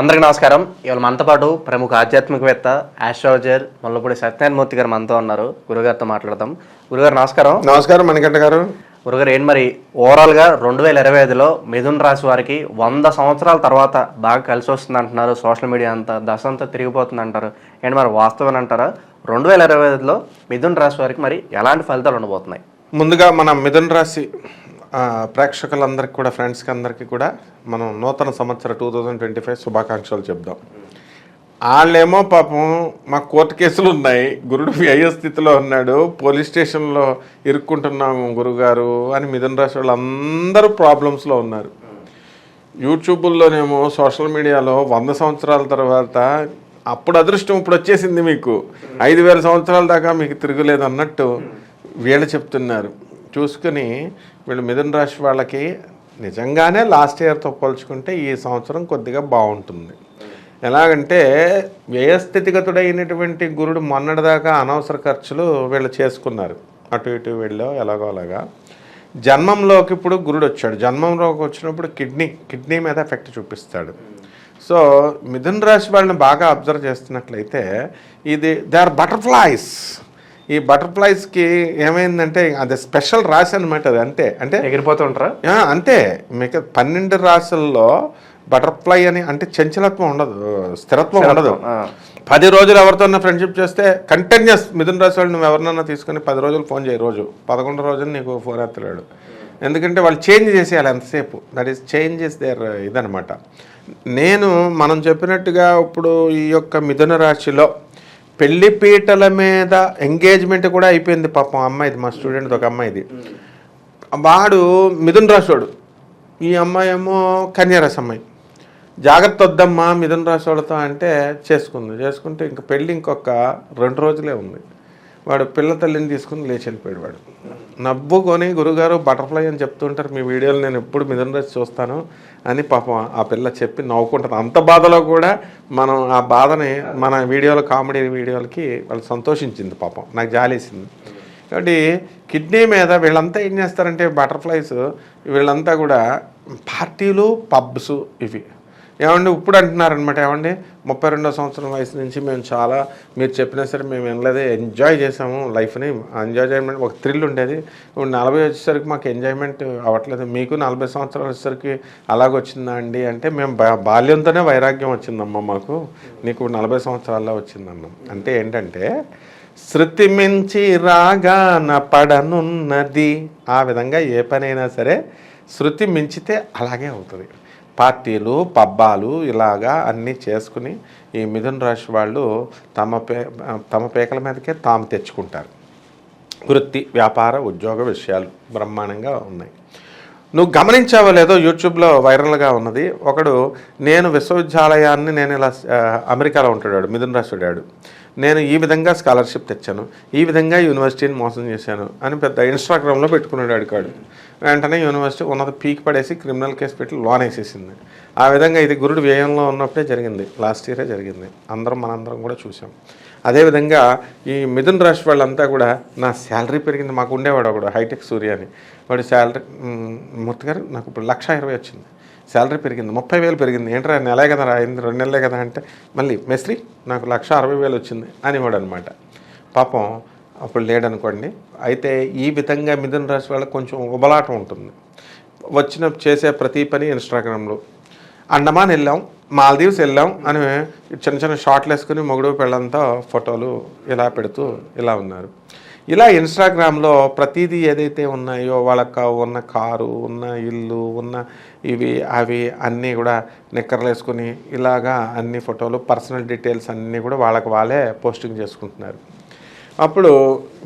అందరికీ నమస్కారం. ఇవాళ మనతో పాటు ప్రముఖ ఆధ్యాత్మికవేత్త ఆస్ట్రాలజర్ ముల్లపూడి సత్యనారాయణ మూర్తి గారు మనతో ఉన్నారు. గురుగారితో మాట్లాడదాం. గురుగారు నమస్కారం. నమస్కారం మణికంఠ గారు. గురుగారు ఏంటి మరి ఓవరాల్గా రెండు వేల ఇరవై ఐదులో మిథున్ రాశి వారికి వంద సంవత్సరాల తర్వాత బాగా కలిసి వస్తుంది అంటున్నారు. సోషల్ మీడియా అంతా దశ అంతా తిరిగిపోతుంది అంటారు. ఏంటి మరి వాస్తవం అంటారా? రెండు వేల ఇరవై ఐదులో మిథున్ రాశి వారికి మరి ఎలాంటి ఫలితాలు ఉండబోతున్నాయి? ముందుగా మన మిథున్ రాశి ప్రేక్షకులందరికీ కూడా ఫ్రెండ్స్కి అందరికీ కూడా మనం నూతన సంవత్సర టూ థౌజండ్ ట్వంటీ ఫైవ్ శుభాకాంక్షలు చెప్దాం. వాళ్ళేమో పాపం మా కోర్టు కేసులు ఉన్నాయి. గురుడు వ్యయ స్థితిలో ఉన్నాడు. పోలీస్ స్టేషన్లో ఇరుక్కుంటున్నాము గురుగారు అని మిథున్ రాశి వాళ్ళు అందరూ ప్రాబ్లమ్స్లో ఉన్నారు. యూట్యూబుల్లోనేమో సోషల్ మీడియాలో వంద సంవత్సరాల తర్వాత అప్పుడు అదృష్టం ఇప్పుడు వచ్చేసింది మీకు. ఐదు వేల సంవత్సరాల దాకా మీకు తిరగలేదు అన్నట్టు వీళ్ళు చెప్తున్నారు. చూసుకుని వీళ్ళు మిథున రాశి వాళ్ళకి నిజంగానే లాస్ట్ ఇయర్తో పోల్చుకుంటే ఈ సంవత్సరం కొద్దిగా బాగుంటుంది. ఎలాగంటే వ్యయస్థితిగతుడైనటువంటి గురుడు మొన్నటిదాకా అనవసర ఖర్చులు వీళ్ళు చేసుకున్నారు. అటు ఇటు వెళ్ళో ఎలాగో అలాగా. జన్మంలోకి ఇప్పుడు గురుడు వచ్చాడు. జన్మంలోకి వచ్చినప్పుడు కిడ్నీ కిడ్నీ మీద ఎఫెక్ట్ చూపిస్తాడు. సో మిథున్ రాశి వాళ్ళని బాగా అబ్జర్వ్ చేస్తున్నట్లయితే ఇది దే ఆర్ బటర్ఫ్లైస్ ఈ బటర్ఫ్లైస్కి ఏమైందంటే అది స్పెషల్ రాశి అనమాట అది అంతే. అంటే ఎగిరిపోతూ ఉంటారా? అంతే. మీకు పన్నెండు రాశుల్లో బటర్ఫ్లై అని అంటే చంచలత్వం ఉండదు స్థిరత్వం ఉండదు. పది రోజులు ఎవరితో ఫ్రెండ్షిప్ చేస్తే కంటిన్యూస్ మిథున రాశి వాళ్ళు నువ్వు ఎవరినన్నా తీసుకొని పది రోజులు ఫోన్ చేయి రోజు. పదకొండు రోజులు నీకు ఫోన్ ఎత్తలేడు. ఎందుకంటే వాళ్ళు చేంజ్ చేసేయాలి ఎంతసేపు. That is change is there ఇదనమాట నేను మనం చెప్పినట్టుగా ఇప్పుడు ఈ యొక్క మిథున రాశిలో పెళ్ళి పీటల మీద ఎంగేజ్మెంట్ కూడా అయిపోయింది పాపం అమ్మాయిది మా స్టూడెంట్ ఒక అమ్మాయిది. వాడు మిథున్ రాశివాడు ఈ అమ్మాయి ఏమో కన్యారాశి అమ్మాయి. జాగ్రత్త వద్దమ్మా మిథున రాశి అంటే చేసుకుంది. చేసుకుంటే ఇంక పెళ్ళి ఇంకొక రెండు రోజులే ఉంది. వాడు పిల్ల తల్లిని తీసుకుని లేచి వెళ్ళిపోయాడు వాడు నవ్వుకొని గురుగారు బటర్ఫ్లై అని చెప్తుంటారు మీ వీడియోలు నేను ఎప్పుడు మిథున రాశి చూస్తాను అని పాపం ఆ పిల్ల చెప్పి నవ్వుకుంటారు. అంత బాధలో కూడా మనం ఆ బాధని మన వీడియోలో కామెడీ వీడియోలకి వాళ్ళు సంతోషించింది పాపం. నాకు జాలేసింది. కాబట్టి కిడ్నీ మీద వీళ్ళంతా ఏం చేస్తారంటే బటర్ఫ్లైస్ వీళ్ళంతా కూడా పార్టీలు పబ్స్ ఇవి. ఏమండి ఇప్పుడు అంటున్నారనమాట ఏమండి? ముప్పై రెండో సంవత్సరం వయసు నుంచి మేము చాలా మీరు చెప్పినా సరే మేము వినలేదే ఎంజాయ్ చేసాము లైఫ్ని ఎంజాయ్ చేయమంటే ఒక థ్రిల్ ఉండేది. ఇప్పుడు నలభై వచ్చేసరికి మాకు ఎంజాయ్మెంట్ అవ్వట్లేదు. మీకు నలభై సంవత్సరాలు వచ్చేసరికి అలాగొచ్చిందా అండి? అంటే మేము బా- బాల్యంతోనే వైరాగ్యం వచ్చిందమ్మా మాకు. నీకు నలభై సంవత్సరాల్లో వచ్చిందన్నాం అంటే ఏంటంటే శృతి మించి రాగాన పడనున్నది. ఆ విధంగా ఏ పనైనా సరే శృతి మించితే అలాగే అవుతుంది. పార్టీలు పబ్బాలు ఇలాగా అన్నీ చేసుకుని ఈ మిథున రాశి వాళ్ళు తమ పే తమ పేకల మీదకే తాము తెచ్చుకుంటారు. వృత్తి వ్యాపార ఉద్యోగ విషయాలు బ్రహ్మాండంగా ఉన్నాయి. నువ్వు గమనించావో లేదో యూట్యూబ్లో వైరల్గా ఉన్నది. ఒకడు నేను విశ్వవిద్యాలయాన్ని నేను ఇలా అమెరికాలో ఉంటాడాడు మిథున్ రాష్ట్రుడాడు నేను ఈ విధంగా స్కాలర్షిప్ తెచ్చాను ఈ విధంగా యూనివర్సిటీని మోసం చేశాను అని పెద్ద ఇన్స్టాగ్రామ్లో పెట్టుకున్నాడు అడిగాడు వెంటనే యూనివర్సిటీ ఉన్నది పీక్ పడేసి క్రిమినల్ కేసు పెట్టి లోన్ వేసేసింది ఆ విధంగా ఇది గురుడు వ్యయంలో ఉన్నప్పుడే జరిగింది. లాస్ట్ ఇయరే జరిగింది. అందరం మనందరం కూడా చూసాం అదేవిధంగా ఈ మిథున్ రాశి వాళ్ళంతా కూడా నా శాలరీ పెరిగింది మాకు ఉండేవాడు ఒకడు హైటెక్ సూర్య అని. వాడు శాలరీ మూర్తి గారు నాకు ఇప్పుడు లక్ష ఇరవై వచ్చింది. శాలరీ పెరిగింది ముప్పై వేలు పెరిగింది. ఏంట్రా నెలే కదా రాయింది రెండు నెలలే కదా అంటే మళ్ళీ మెస్రీ నాకు లక్ష అరవై వేలు వచ్చింది అనేవాడు అనమాట పాపం అప్పుడు లేడనుకోండి. అయితే ఈ విధంగా మిథున రాశి వాళ్ళకి కొంచెం ఉబలాటం ఉంటుంది. వచ్చిన చేసే ప్రతి పని ఇన్స్టాగ్రామ్లో. అండమాన్ వెళ్ళాం మాల్దీవ్స్ వెళ్ళాం అని చిన్న చిన్న షార్ట్లు వేసుకుని మొగుడు పెళ్ళంతా ఫోటోలు ఇలా పెడుతూ ఇలా ఉన్నారు. ఇలా ఇన్స్టాగ్రామ్లో ప్రతిదీ ఏదైతే ఉన్నాయో వాళ్ళకి ఉన్న కారు ఉన్న ఇల్లు ఉన్న ఇవి అవి అన్నీ కూడా నిక్కర్లు వేసుకుని ఇలాగా అన్ని ఫోటోలు పర్సనల్ డీటెయిల్స్ అన్నీ కూడా వాళ్ళకి వాళ్ళే పోస్టింగ్ చేసుకుంటున్నారు. అప్పుడు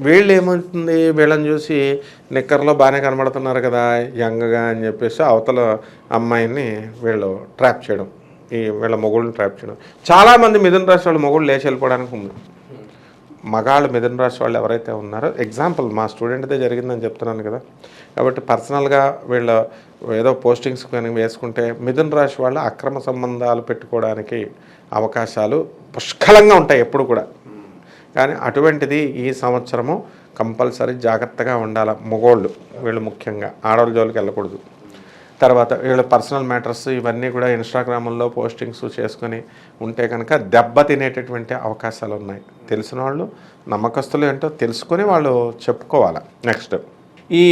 వీళ్ళు ఏమవుతుంది వీళ్ళని చూసి నిక్కర్లో బాగానే కనబడుతున్నారు కదా యంగ్గా అని చెప్పేసి అవతల అమ్మాయిని వీళ్ళు ట్రాప్ చేయడం. ఈ వీళ్ళ మొగుళ్ళని ట్రాప్ చేయడం. చాలామంది మిథున రాశి వాళ్ళు మొగుళ్ళు లేచి వెళ్ళిపోవడానికి ఉంది మగాళ్ళు మిథున రాశి వాళ్ళు ఎవరైతే ఉన్నారో ఎగ్జాంపుల్ మా స్టూడెంట్దే జరిగిందని చెప్తున్నాను కదా. కాబట్టి పర్సనల్గా వీళ్ళ ఏదో పోస్టింగ్స్ కానీ వేసుకుంటే మిథున రాశి వాళ్ళు అక్రమ సంబంధాలు పెట్టుకోవడానికి అవకాశాలు పుష్కలంగా ఉంటాయి ఎప్పుడు కూడా. కానీ అటువంటిది ఈ సంవత్సరము కంపల్సరీ జాగ్రత్తగా ఉండాలి మగోళ్ళు వీళ్ళు ముఖ్యంగా. ఆడవాళ్ళ జోలికి వెళ్ళకూడదు. తర్వాత వీళ్ళ పర్సనల్ మ్యాటర్స్ ఇవన్నీ కూడా ఇన్స్టాగ్రామ్లో పోస్టింగ్స్ చేసుకొని ఉంటే కనుక దెబ్బ తినేటటువంటి అవకాశాలు ఉన్నాయి తెలిసిన వాళ్ళు నమ్మకస్తులు ఏంటో తెలుసుకొని వాళ్ళు చెప్పుకోవాలి. నెక్స్ట్. ఈ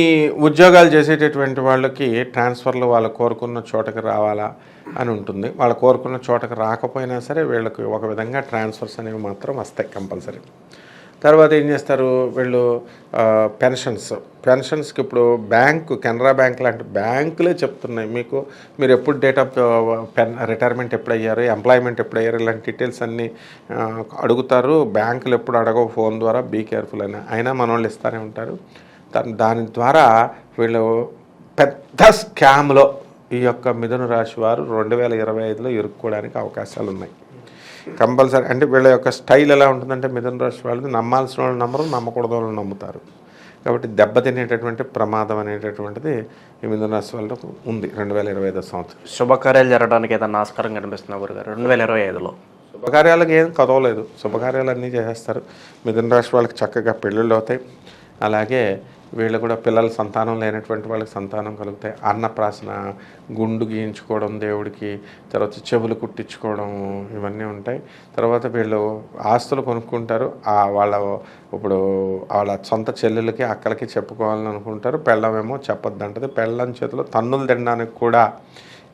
ఉద్యోగాలు చేసేటటువంటి వాళ్ళకి ట్రాన్స్ఫర్లు వాళ్ళు కోరుకున్న చోటకి రావాలా అని ఉంటుంది. వాళ్ళు కోరుకున్న చోటకి రాకపోయినా సరే వీళ్ళకి ఒక విధంగా ట్రాన్స్ఫర్స్ అనేవి మాత్రం వస్తాయి కంపల్సరీ. తర్వాత ఏం చేస్తారు? వీళ్ళు పెన్షన్స్. పెన్షన్స్కి ఇప్పుడు బ్యాంకు కెనరా బ్యాంక్ లాంటి బ్యాంకులే చెప్తున్నాయి. మీకు మీరు ఎప్పుడు డేట్ ఆఫ్ పెన్ రిటైర్మెంట్ ఎప్పుడు అయ్యారు ఎంప్లాయ్మెంట్ ఎప్పుడు అయ్యారు ఇలాంటి డీటెయిల్స్ అన్నీ అడుగుతారు. బ్యాంకులు ఎప్పుడు అడగవు ఫోన్ ద్వారా బీ కేర్ఫుల్ అని. అయినా మన వాళ్ళు ఇస్తూనే ఉంటారు. దాని దాని ద్వారా వీళ్ళు పెద్ద స్కామ్లో ఈ యొక్క మిథున రాశి వారు రెండు వేల ఇరవై ఐదులో ఇరుక్కోవడానికి అవకాశాలు ఉన్నాయి కంపల్సరీ అంటే వీళ్ళ యొక్క స్టైల్ ఎలా ఉంటుందంటే మిథున రాశి వాళ్ళది నమ్మాల్సిన వాళ్ళు నమ్మరు నమ్మకూడదు వాళ్ళు నమ్ముతారు. కాబట్టి దెబ్బతినేటటువంటి ప్రమాదం అనేటటువంటిది ఈ మిథున రాశి వాళ్ళకు ఉంది రెండు వేల ఇరవై ఐదో సంవత్సరం. శుభకార్యాలు జరగడానికి ఏదైనా ఆస్కారం కనిపిస్తుంది గురుగారు? రెండు వేల ఇరవై ఐదులో. శుభకార్యాలకు ఏం కదవలేదు. శుభకార్యాలు అన్నీ చేసేస్తారు. మిథున రాశి వాళ్ళకి చక్కగా పెళ్ళిళ్ళు అవుతాయి. అలాగే వీళ్ళు కూడా పిల్లల సంతానం లేనటువంటి వాళ్ళకి సంతానం కలుగుతాయి. అన్నప్రాసన గుండు గీయించుకోవడం దేవుడికి తర్వాత చెవులు కుట్టించుకోవడం ఇవన్నీ ఉంటాయి. తర్వాత వీళ్ళు ఆస్తులు కొనుక్కుంటారు. ఆ వాళ్ళ ఇప్పుడు వాళ్ళ సొంత చెల్లెలకి అక్కలకి చెప్పుకోవాలని అనుకుంటారు. పెళ్ళమేమో చెప్పొద్దంటది. పెళ్ళం చేతిలో తన్నులు తినడానికి కూడా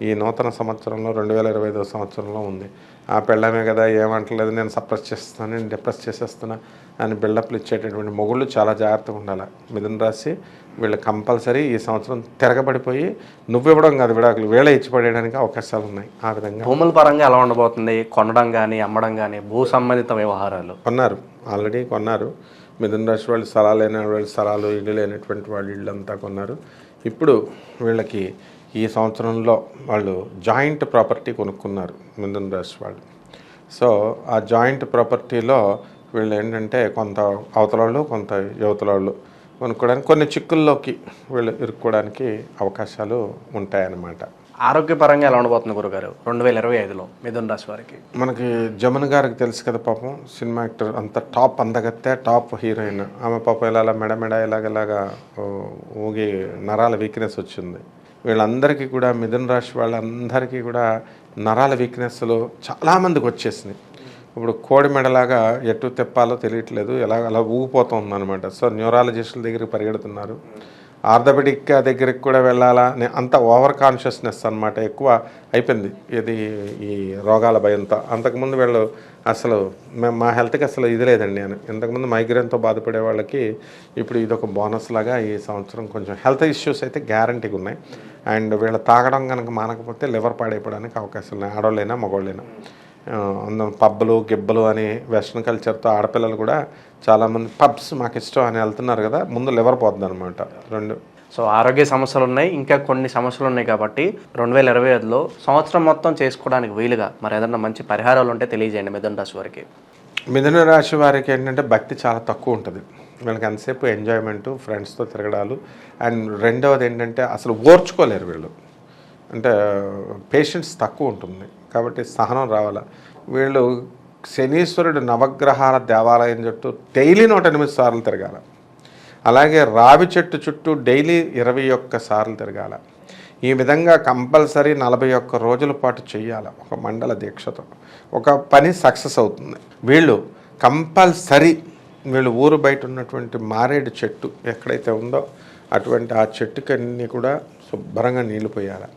ఈ నూతన సంవత్సరంలో రెండు వేల ఇరవై ఐదో సంవత్సరంలో ఉంది. ఆ పెళ్ళమే కదా ఏమంటలేదు నేను సప్రెస్ చేస్తాను నేను డిప్రెస్ చేసేస్తున్నా. అని బిల్డప్లు ఇచ్చేటటువంటి మొగుళ్ళు చాలా జాగ్రత్తగా ఉండాలి. మిథున రాశి వీళ్ళు కంపల్సరీ ఈ సంవత్సరం తిరగబడిపోయి నువ్వు ఇవ్వడం కాదు విడాకులు వీళ్ళే ఇచ్చి పడేయడానికి అవకాశాలు ఉన్నాయి. ఆ విధంగా. భూముల పరంగా ఎలా ఉండబోతుంది? కొనడం కానీ అమ్మడం కానీ భూ సంబంధిత వ్యవహారాలు. కొన్నారు. ఆల్రెడీ కొన్నారు. మిథున రాశి వాళ్ళు స్థలాలు లేని వాళ్ళు స్థలాలు ఇల్లు లేనటువంటి వాళ్ళు ఇల్లు అంతా కొన్నారు. ఇప్పుడు వీళ్ళకి ఈ సంవత్సరంలో వాళ్ళు జాయింట్ ప్రాపర్టీ కొనుక్కున్నారు మిథున రాశి వాళ్ళు. సో ఆ జాయింట్ ప్రాపర్టీలో వీళ్ళు ఏంటంటే కొంత అవతలాళ్ళు కొంత యువతలాళ్ళు కొనుక్కోవడానికి కొన్ని చిక్కుల్లోకి వీళ్ళు ఇరుక్కోవడానికి అవకాశాలు ఉంటాయన్నమాట. ఆరోగ్యపరంగా ఎలా ఉండబోతుంది గురుగారు? రెండు వేల ఇరవై ఐదులో మిథున రాశి వారికి. మనకి జమున గారికి తెలుసు కదా పాపం సినిమా యాక్టర్ అంత టాప్ అందగత్తే టాప్ హీరోయిన్. ఆమె పాపం ఇలా మెడ మెడ ఇలాగ ఇలాగా ఓ, ఊగి నరాల వీక్నెస్ వచ్చింది. వీళ్ళందరికీ కూడా మిథున రాశి వాళ్ళందరికీ కూడా నరాల వీక్నెస్లు చాలామందికి వచ్చేసినాయి. ఇప్పుడు కోడి మెడలాగా ఎటు తెప్పాలో తెలియట్లేదు ఎలా అలా ఊగిపోతుంది అనమాట సో న్యూరాలజిస్టుల దగ్గరికి పరిగెడుతున్నారు. ఆర్థోపెడిక్ దగ్గరికి కూడా వెళ్ళాలా అని అంత ఓవర్ కాన్షియస్నెస్ అనమాట ఎక్కువ అయిపోయింది. ఇది ఈ రోగాల భయంతో. అంతకుముందు వీళ్ళు అసలు మేము మా హెల్త్కి అసలు ఇది లేదండి. నేను ఇంతకుముందు మైగ్రేన్తో బాధపడే వాళ్ళకి ఇప్పుడు ఇది ఒక బోనస్ లాగా ఈ సంవత్సరం కొంచెం హెల్త్ ఇష్యూస్ అయితే గ్యారంటీగా ఉన్నాయి. అండ్ వీళ్ళు తాగడం కనుక మానకపోతే లివర్ పాడైపోవడానికి అవకాశాలు ఉన్నాయి. ఆడవాళ్ళైనా మగవాళ్ళైనా పబ్బలు గిబ్బలు అని వెస్ట్రన్ కల్చర్తో ఆడపిల్లలు కూడా చాలామంది పబ్స్ మాకు ఇష్టం అని వెళ్తున్నారు కదా ముందు లివర్ పోతుంది అనమాట రెండు సో ఆరోగ్య సమస్యలు ఉన్నాయి ఇంకా కొన్ని సమస్యలు ఉన్నాయి కాబట్టి రెండు వేల ఇరవై ఐదులో సంవత్సరం మొత్తం చేసుకోవడానికి వీలుగా మరి ఏదైనా మంచి పరిహారాలు ఉంటే తెలియజేయండి మిథున రాశి వారికి. మిథున రాశి వారికి ఏంటంటే భక్తి చాలా తక్కువ ఉంటుంది. వీళ్ళకి ఎంతసేపు ఎంజాయ్మెంట్ ఫ్రెండ్స్తో తిరగడాలు అండ్ రెండవది ఏంటంటే అసలు ఓర్చుకోలేరు వీళ్ళు. అంటే పేషెన్స్ తక్కువ ఉంటుంది. కాబట్టి సహనం రావాల. వీళ్ళు శనీశ్వరుడు నవగ్రహాల దేవాలయం చుట్టూ డైలీ నూట ఎనిమిది సార్లు తిరగాల. అలాగే రావి చెట్టు చుట్టూ డైలీ ఇరవై ఒక్క సార్లు తిరగాల. ఈ విధంగా కంపల్సరీ నలభై ఒక్క రోజుల పాటు చేయాలి ఒక మండల దీక్షతో. ఒక పని సక్సెస్ అవుతుంది. వీళ్ళు కంపల్సరీ వీళ్ళు ఊరు బయట ఉన్నటువంటి మారేడు చెట్టు ఎక్కడైతే ఉందో అటువంటి ఆ చెట్టుకన్నీ కూడా శుభ్రంగా నీళ్ళు పోయాలి.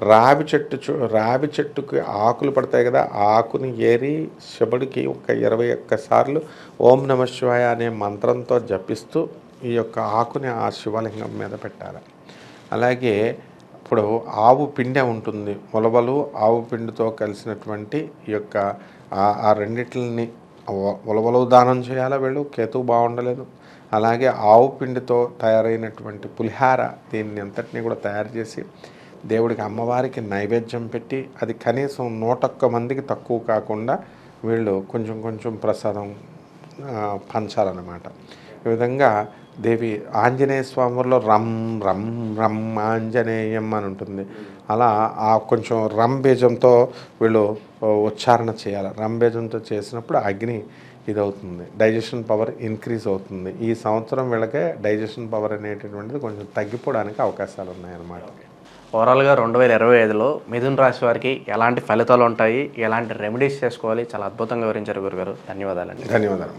రావి చెట్టు రావి చెట్టుకి ఆకులు పడతాయి కదా ఆకుని ఏరి శివుడికి ఒక ఇరవై ఒక్కసార్లు ఓం నమ శివాయ అనే మంత్రంతో జపిస్తూ ఈ యొక్క ఆకుని ఆ శివలింగం మీద పెట్టాలి. అలాగే ఇప్పుడు ఆవు పిండె ఉంటుంది ఉలవలు ఆవు పిండితో కలిసినటువంటి ఈ యొక్క ఆ- రెండిట్లని ఉలవలు దానం చేయాలా వీళ్ళు? కేతు బాగుండలేదు. అలాగే ఆవు పిండితో తయారైనటువంటి పులిహార దీన్ని అంతటినీ కూడా తయారు చేసి దేవుడికి అమ్మవారికి నైవేద్యం పెట్టి అది కనీసం నూటొక్క మందికి తక్కువ కాకుండా వీళ్ళు కొంచెం కొంచెం ప్రసాదం పంచాలన్నమాట. ఈ విధంగా దేవి ఆంజనేయ స్వామిలో రమ్ రమ్ రమ్ ఆంజనేయం అని ఉంటుంది. అలా ఆ కొంచెం రమ్ బీజంతో వీళ్ళు ఉచ్చారణ చేయాలి. రమ్ బీజంతో చేసినప్పుడు అగ్ని ఇదవుతుంది. డైజెషన్ పవర్ ఇంక్రీజ్ అవుతుంది. ఈ సంవత్సరం వీళ్ళకే డైజెషన్ పవర్ అనేటటువంటిది కొంచెం తగ్గిపోవడానికి అవకాశాలు ఉన్నాయన్నమాట ఓవరాల్గా రెండు వేల ఇరవై ఐదులో మిథున్ రాశి వారికి ఎలాంటి ఫలితాలు ఉంటాయి? ఎలాంటి రెమెడీస్ చేసుకోవాలి? చాలా అద్భుతంగా వివరించారు గురుగారు. ధన్యవాదాలండి. ధన్యవాదాలు.